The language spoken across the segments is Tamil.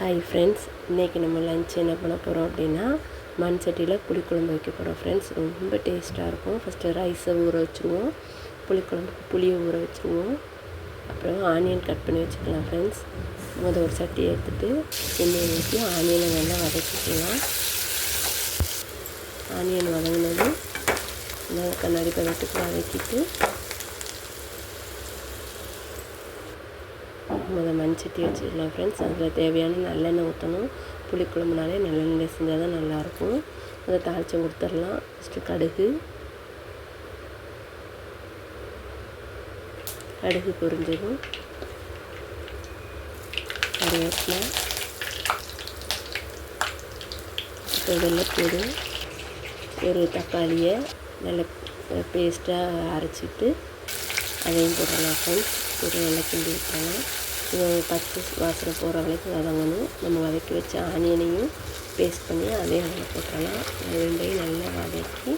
ஹாய் ஃப்ரெண்ட்ஸ் இன்றைக்கி நம்ம லஞ்ச் என்ன பண்ண போகிறோம் அப்படின்னா மண் சட்டியில் புளிக்குழம்பு வைக்க போகிறோம் ஃப்ரெண்ட்ஸ் ரொம்ப டேஸ்ட்டாக இருக்கும். ஃபஸ்ட்டு ரைஸை ஊற வச்சுருவோம். புளிக்குழம்புக்கு புளியை ஊற வச்சுருவோம். அப்புறம் ஆனியன் கட் பண்ணி வச்சுக்கலாம் ஃப்ரெண்ட்ஸ் முதல் ஒரு சட்டி எடுத்துகிட்டு எண்ணெய் ஊற்றி ஆனியனை நல்லா வதக்கிக்கலாம். ஆனியன் வதங்கினது நல்லா கண்ணாடி பதத்துக்கு வதக்கிட்டு முதல் மண்சட்டி வச்சுக்கலாம் ஃப்ரெண்ட்ஸ் அதில் தேவையான நல்லெண்ணெய் ஊற்றணும் புளிக்குழம்புனாலே நல்லெண்ணெய் செஞ்சால் தான் நல்லாயிருக்கும். அதை தாளித்து கொடுத்துடலாம். ஃபஸ்ட்டு கடுகு. கடுகு பொரிஞ்சதும் கருவேப்பிலை. இப்போ ஒரு தக்காளியை நல்ல பேஸ்ட்டாக அரைச்சிட்டு அதையும் போடலாம் ஃப்ரெண்ட்ஸ் ஒரு நல்லா கிண்டி விட்டுறலாம் இது பச்சை வாசனை போகிற வரைக்கும் வதங்கணும் நம்ம வதக்கி வச்ச ஆனியனையும் பேஸ்ட் பண்ணி அதே அதில் போட்டுடலாம் ரெண்டையும் நல்லா வதக்கி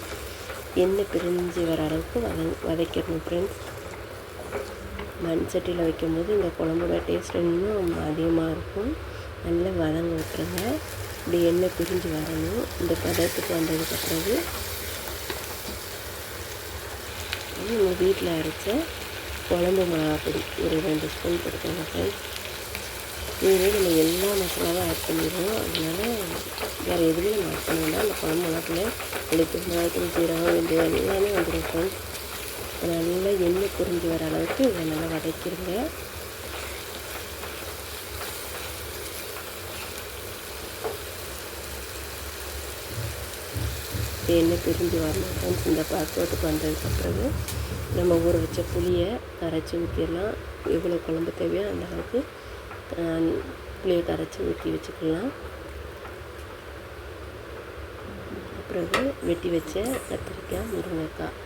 எண்ணெய் பிரிஞ்சு வர அளவுக்கு வத வதக்கிடணும் ஃப்ரெண்ட்ஸ் மண் சட்டியில் வைக்கும்போது இந்த குழம்போட டேஸ்ட் இன்னும் அதிகமாக இருக்கும். நல்லா வதங்க விட்டுருங்க. இப்படி எண்ணெய் பிரிஞ்சு வரணும். இந்த பதத்துக்கு வந்ததுக்கு பிறகு நம்ம வீட்டில் அரைச்ச குழம்பு மிளகாப்பொடி ஒரு ரெண்டு ஸ்பூன் போட்டுக்கோங்க ஃப்ரெண்ட்ஸ் இதுவே நம்ம எல்லா மசாலாவும் ஆட் பண்ணிடுவோம் அதனால் வேறு எதுவுமே நம்ம ஆட் பண்ண வேண்டாம். அந்த குழம்பு மிளகாத்துல எடுத்து மிளகாத்தூள் சீரகம் வெந்தயம் எல்லாமே வந்துடும் ஃப்ரெண்ட்ஸ் நல்லா எண்ணெய் புரிஞ்சு வர அளவுக்கு இதை நல்லா வதக்கிடுங்க எண்ணெய் பிரிஞ்சு வரணும் ஃப்ரெண்ட்ஸ் இந்த பாஸ்போர்ட்டுக்கு வந்ததுக்கு பிறகு நம்ம ஊற வச்ச புளியை கரைச்சி ஊற்றிடலாம் எவ்வளோ குழம்பு தேவையோ அந்த அளவுக்கு புளியை கரைச்சி ஊற்றி வச்சுக்கலாம். பிறகு வெட்டி வச்ச கத்திரிக்காய் முருங்கைக்காய்.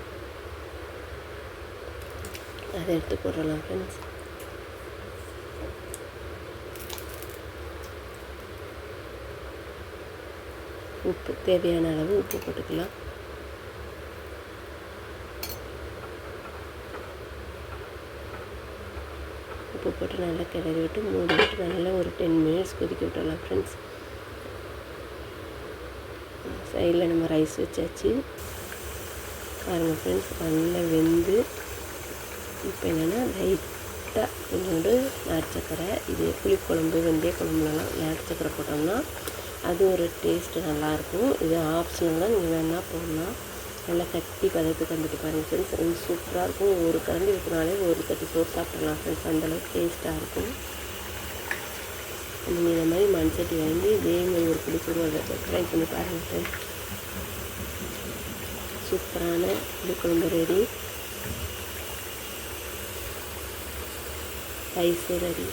அதை எடுத்து போடலாம் ஃப்ரெண்ட்ஸ் உப்பு தேவையான அளவு உப்பு போட்டுக்கலாம். உப்பு போட்டு நல்லா கிளறி விட்டு மூடி விட்டு நல்லா ஒரு டென் மினிட்ஸ் கொதிக்க விட்டுடலாம் ஃப்ரெண்ட்ஸ் சைடில் நம்ம ரைஸ் வச்சாச்சு. பாருங்கள் ஃப்ரெண்ட்ஸ் நல்லா வெந்து இப்போ என்னென்னா லைட்டாக கொஞ்சோண்டு நாட்டு சக்கரை இது புளிக்குழம்பு வெந்தய குழம்புலலாம் நாட்டு சக்கரை போட்டோம்னா அது ஒரு டேஸ்ட்டு நல்லாயிருக்கும் இது ஆப்ஷனலாக நீங்கள் வேணால் போடலாம். நல்லா கட்டி பதத்துக்கு வந்துட்டு பாருங்கள் ஃப்ரெண்ட்ஸ் இது சூப்பராக இருக்கும். ஒரு கரண்டி ஊற்றினாலே ஒரு கட்டி சோறு சாப்பிட்றலாம் ஃப்ரெண்ட்ஸ் அந்தளவுக்கு டேஸ்ட்டாக இருக்கும். நீங்கள் இந்த மாதிரி மண் சட்டி வாங்கி இதே மாதிரி ஒரு புளிக்குழம்பு ட்ரை பண்ணி பாருங்கள் ஃப்ரெண்ட்ஸ் சூப்பரான புளிக்குழம்பு ரெடி ரைஸு ரெடி